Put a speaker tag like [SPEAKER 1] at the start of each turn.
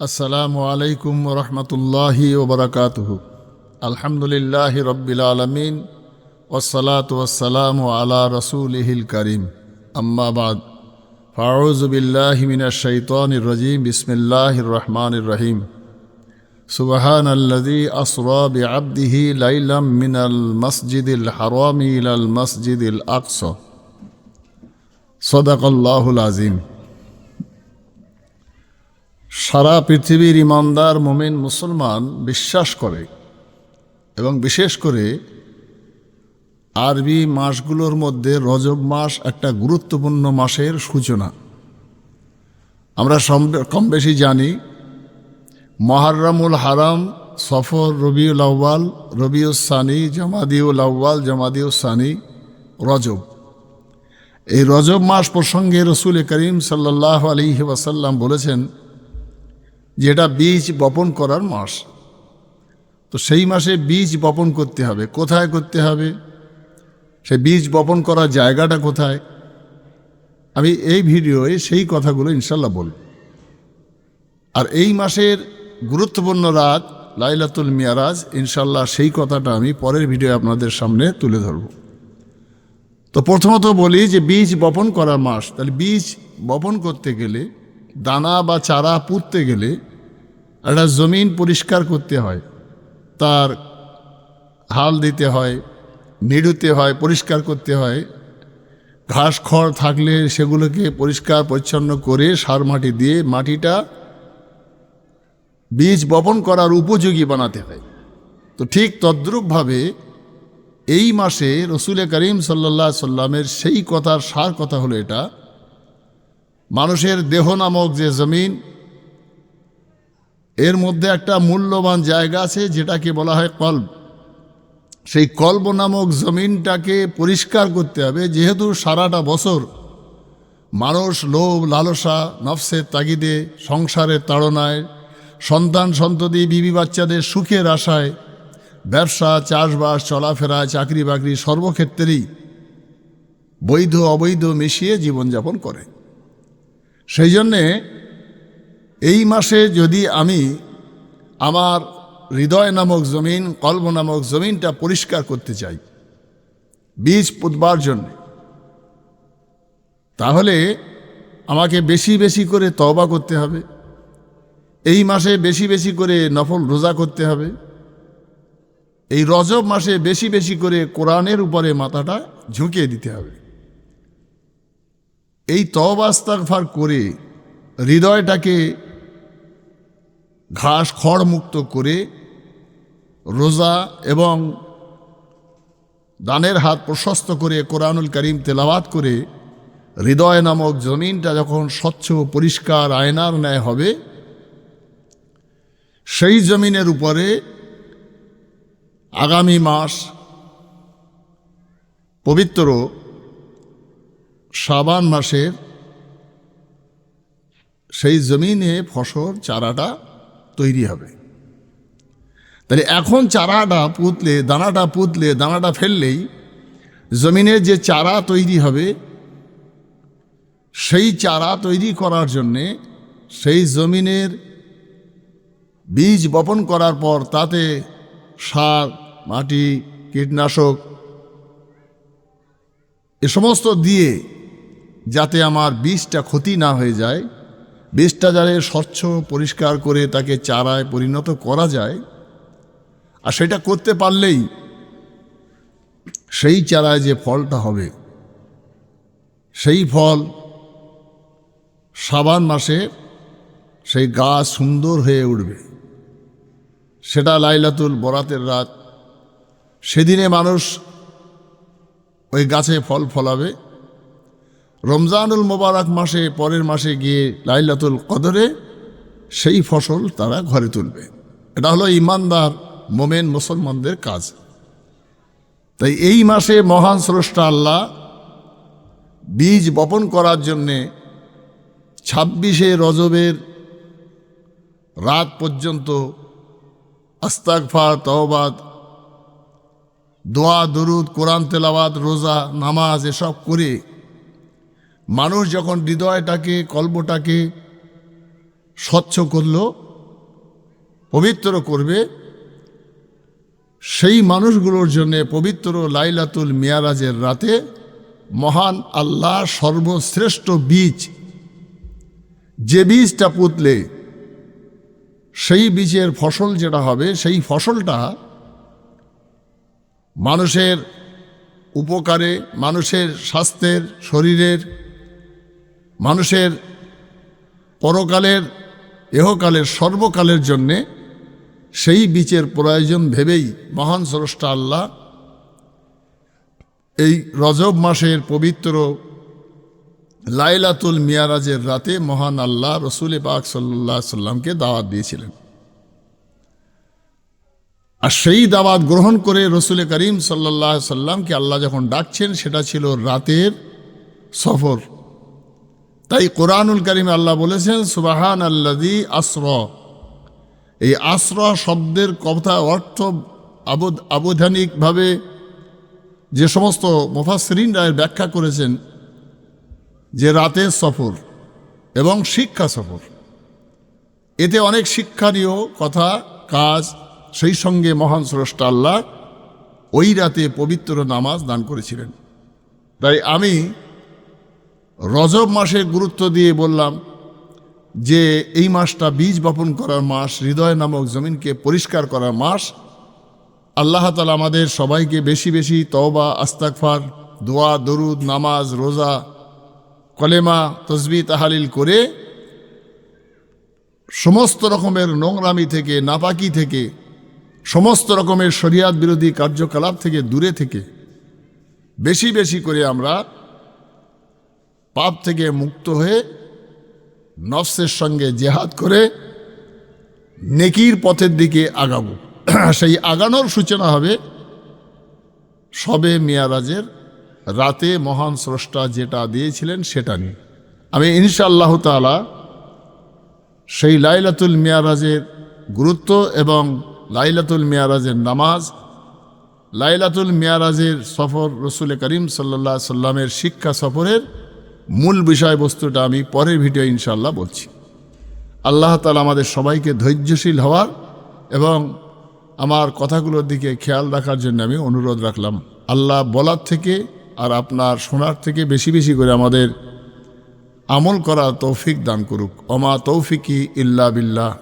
[SPEAKER 1] আসসালামু আলাইকুম রহমতুল্লাহি ওবরাকাতুহু আলহামদুলিল্লাহ রব্বিল আলমিন ওসলাত ওসালাম আলা রসুলহিল করিম। আম্মাবাদ ফাউজবিল্লাহ মিনাশাইতান রজিম। বিসমিল্লাহ রহমান রহিম। সুবহান আল্লাদি আসরা বিআবদিহি লাইলাম মিনাল মসজিদিল হারামি ইলাল মসজিদিল আকসা। সদাকাল্লাহুল আজিম সারা পৃথিবীর ইমানদার মোমেন মুসলমান বিশ্বাস করে এবং বিশেষ করে আরবি মাসগুলোর মধ্যে রজব মাস একটা গুরুত্বপূর্ণ মাসের সূচনা। আমরা কম বেশি জানি মহারমুল হারাম, সফর রবিউল আউ্বাল রবিউল সানি, জামাদিউল আউ্বাল জামাদিউল সানি, রজব। এই রজব মাস প্রসঙ্গে রসুল করিম সাল্লাহ আলী ওয়াসাল্লাম বলেছেন যেটা বীজ বপন করার মাস। তো সেই মাসে বীজ বপন করতে হবে। কোথায় করতে হবে? সে বীজ বপন করার জায়গাটা কোথায়? আমি এই ভিডিওয়ে সেই কথাগুলো ইনশাল্লাহ বলব। আর এই মাসের গুরুত্বপূর্ণ রাত, লাইলাতুল মিয়ারাজ ইনশাল্লাহ সেই কথাটা আমি পরের ভিডিও আপনাদের সামনে তুলে ধরব। তো প্রথমত বলি যে বীজ বপন করার মাস, তাহলে বীজ বপন করতে গেলে দানা বা চারা পুঁততে গেলে একটা জমিন পরিষ্কার করতে হয়। তার হাল দিতে হয়, নিড়ুতে হয়, পরিষ্কার করতে হয়। ঘাস খড় থাকলে সেগুলোকে পরিষ্কার পরিচ্ছন্ন করে সার মাটি দিয়ে মাটিটা বীজ বপন করার উপযোগী বানাতে হয়। তো ঠিক তদ্রূপভাবে এই মাসে রসুল করিম সাল্লা সাল্লামের সেই কথার সার কথা হলো এটা। মানুষের দেহ নামক যে জমিন, এর মধ্যে একটা মূল্যবান জায়গা আছে, যেটাকে বলা হয় কল্প সেই কল্প নামক জমিনটাকে পরিষ্কার করতে হবে। যেহেতু সারাটা বছর মানুষ লোভ, লালসা, নফসের তাগিদে, সংসারের তাড়নায়, সন্তান সন্ততি, বিবি বাচ্চাদের সুখের আশায়, ব্যবসা, চাষবাস, চলাফেরা, চাকরি বাকরি সর্বক্ষেত্রেই বৈধ, অবৈধ মিশিয়ে জীবনযাপন করে। সেই জন্যে এই মাসে যদি আমি আমার হৃদয় নামক জমিন, কল্প নামক জমিনটা পরিষ্কার করতে চাই, বীজ পুতবার জন্যে, তাহলে আমাকে বেশি বেশি করে তওবা করতে হবে। এই মাসে বেশি বেশি করে নফল রোজা করতে হবে। এই রজব মাসে বেশি বেশি করে কোরআনের উপরে মাথাটা ঝুঁকিয়ে দিতে হবে। এই তবাস্তাকফার করে হৃদয়টাকে ঘাস খড় মুক্ত করে রোজা এবং দানের হাত প্রশস্ত করে কোরআনুল করিম তেলাওয়াত করে হৃদয় নামক জমিনটা যখন স্বচ্ছ পরিষ্কার আয়নার ন্যায় হবে, সেই জমিনের উপরে আগামী মাস পবিত্র শ্রাবান মাসের সেই জমিনে ফসল, চারাটা তৈরি হবে। তাহলে এখন চারাটা পুতলে, দানাটা পুতলে, দানাটা ফেললেই জমিনের যে চারা তৈরি হবে, সেই চারা তৈরি করার জন্যে সেই জমিনের বীজ বপন করার পর তাতে সার, মাটি, কীটনাশক এ সমস্ত দিয়ে যাতে আমার বীজটা ক্ষতি না হয়ে যায়। বীজটা যাতে স্বচ্ছ, পরিষ্কার করে তাকে চারায় পরিণত করা যায়। আর সেটা করতে পারলেই সেই চারায় যে ফলটা হবে, সেই ফল সাবান মাসে সেই গাছ সুন্দর হয়ে উঠবে। সেটা লাইলাতুল বরাতের রাত। সেদিনে মানুষ ওই গাছে ফল ফলাবে। রমজানুল মোবারক মাসে, পরের মাসে গিয়ে লাইলাতুল কদরে সেই ফসল তারা ঘরে তুলবে। এটা হলো ইমানদার, মোমেন মুসলমানদের কাজ। তাই এই মাসে মহান স্রষ্টা আল্লাহ বীজ বপন করার জন্যে ছাব্বিশে রজবের রাত পর্যন্ত আস্তাকফার তওবাদ দোয়া, দরুদ, কোরআন তেলাবাদ রোজা, নামাজ এসব করে মানুষ যখন হৃদয়টাকে, কল্পটাকে স্বচ্ছ করল, পবিত্র করবে, সেই মানুষগুলোর জন্য পবিত্র লাইলাতুল মিয়ারাজের রাতে মহান আল্লাহ সর্বশ্রেষ্ঠ বীজ, যে বীজটা পুতলে সেই বীজের ফসল যেটা হবে, সেই ফসলটা মানুষের উপকারে, মানুষের স্বাস্থ্যের, শরীরের মানুষের পরকালের, এহকালের, সর্বকালের জন্যে সেই বীচের প্রয়োজন ভেবেই মহান স্রষ্টা আল্লাহ এই রজব মাসের পবিত্র লাইলাতুল মিয়ারাজের রাতে মহান আল্লাহ রসুল পাক সাল্লাহ সাল্লামকে দাওয়াত দিয়েছিলেন। আর সেই দাওয়াত গ্রহণ করে রসুল করিম সাল্লাহ সাল্লামকে আল্লাহ যখন ডাকছেন, সেটা ছিল রাতের সফর। তাই কোরআনুল করিম আল্লাহ বলেছেন সুবাহান আল্লাদি আসর। এই আশ্র শব্দের কথা, অর্থ আবধানিকভাবে যে সমস্ত মুফাসরিন রায়ের ব্যাখ্যা করেছেন, যে রাতের সফর এবং শিক্ষা সফর। এতে অনেক শিক্ষণীয় কথা, কাজ, সেই সঙ্গে মহান স্রষ্টা আল্লাহ ওই রাতে পবিত্র নামাজ দান করেছিলেন। তাই আমি রজব মাসের গুরুত্ব দিয়ে বললাম যে এই মাসটা বীজ বপন করার মাস, হৃদয় নামক জমিনকে পরিষ্কার করার মাস। আল্লাহ তালা আমাদের সবাইকে বেশি বেশি তওবা আস্তাকফার দোয়া, দরুদ, নামাজ, রোজা, কলেমা তসবি তাহালিল করে সমস্ত রকমের নোংরামি থেকে, নাপাকি থেকে, সমস্ত রকমের শরিয়াত বিরোধী কার্যকলাপ থেকে, দূরে থেকে বেশি বেশি করে আমরা পাপ থেকে মুক্ত হয়ে নফসের সঙ্গে জেহাদ করে নেকির পথের দিকে আগাবো। সেই আগানোর সূচনা হবে সবে মিয়ারাজের রাতে মহান স্রষ্টা যেটা দিয়েছিলেন সেটা নিয়ে। আমি ইনশাআল্লাহ তালা সেই লাইলাতুল মিয়ারাজের গুরুত্ব এবং লাইলাতুল মিয়ারাজের নামাজ, লাইলাতুল মিয়ারাজের সফর রসুল করিম সাল্লা সাল্লামের শিক্ষা সফরের মূল বিষয়বস্তুটা আমি পরের ভিডিও ইনশাল্লাহ বলছি। আল্লাহ তালা আমাদের সবাইকে ধৈর্যশীল হওয়ার এবং আমার কথাগুলোর দিকে খেয়াল রাখার জন্য আমি অনুরোধ রাখলাম। আল্লাহ বলার থেকে আর আপনার শোনার থেকে বেশি বেশি করে আমাদের আমল করা তৌফিক দান করুক। অমা তৌফিকি ইল্লা বিল্লাহ।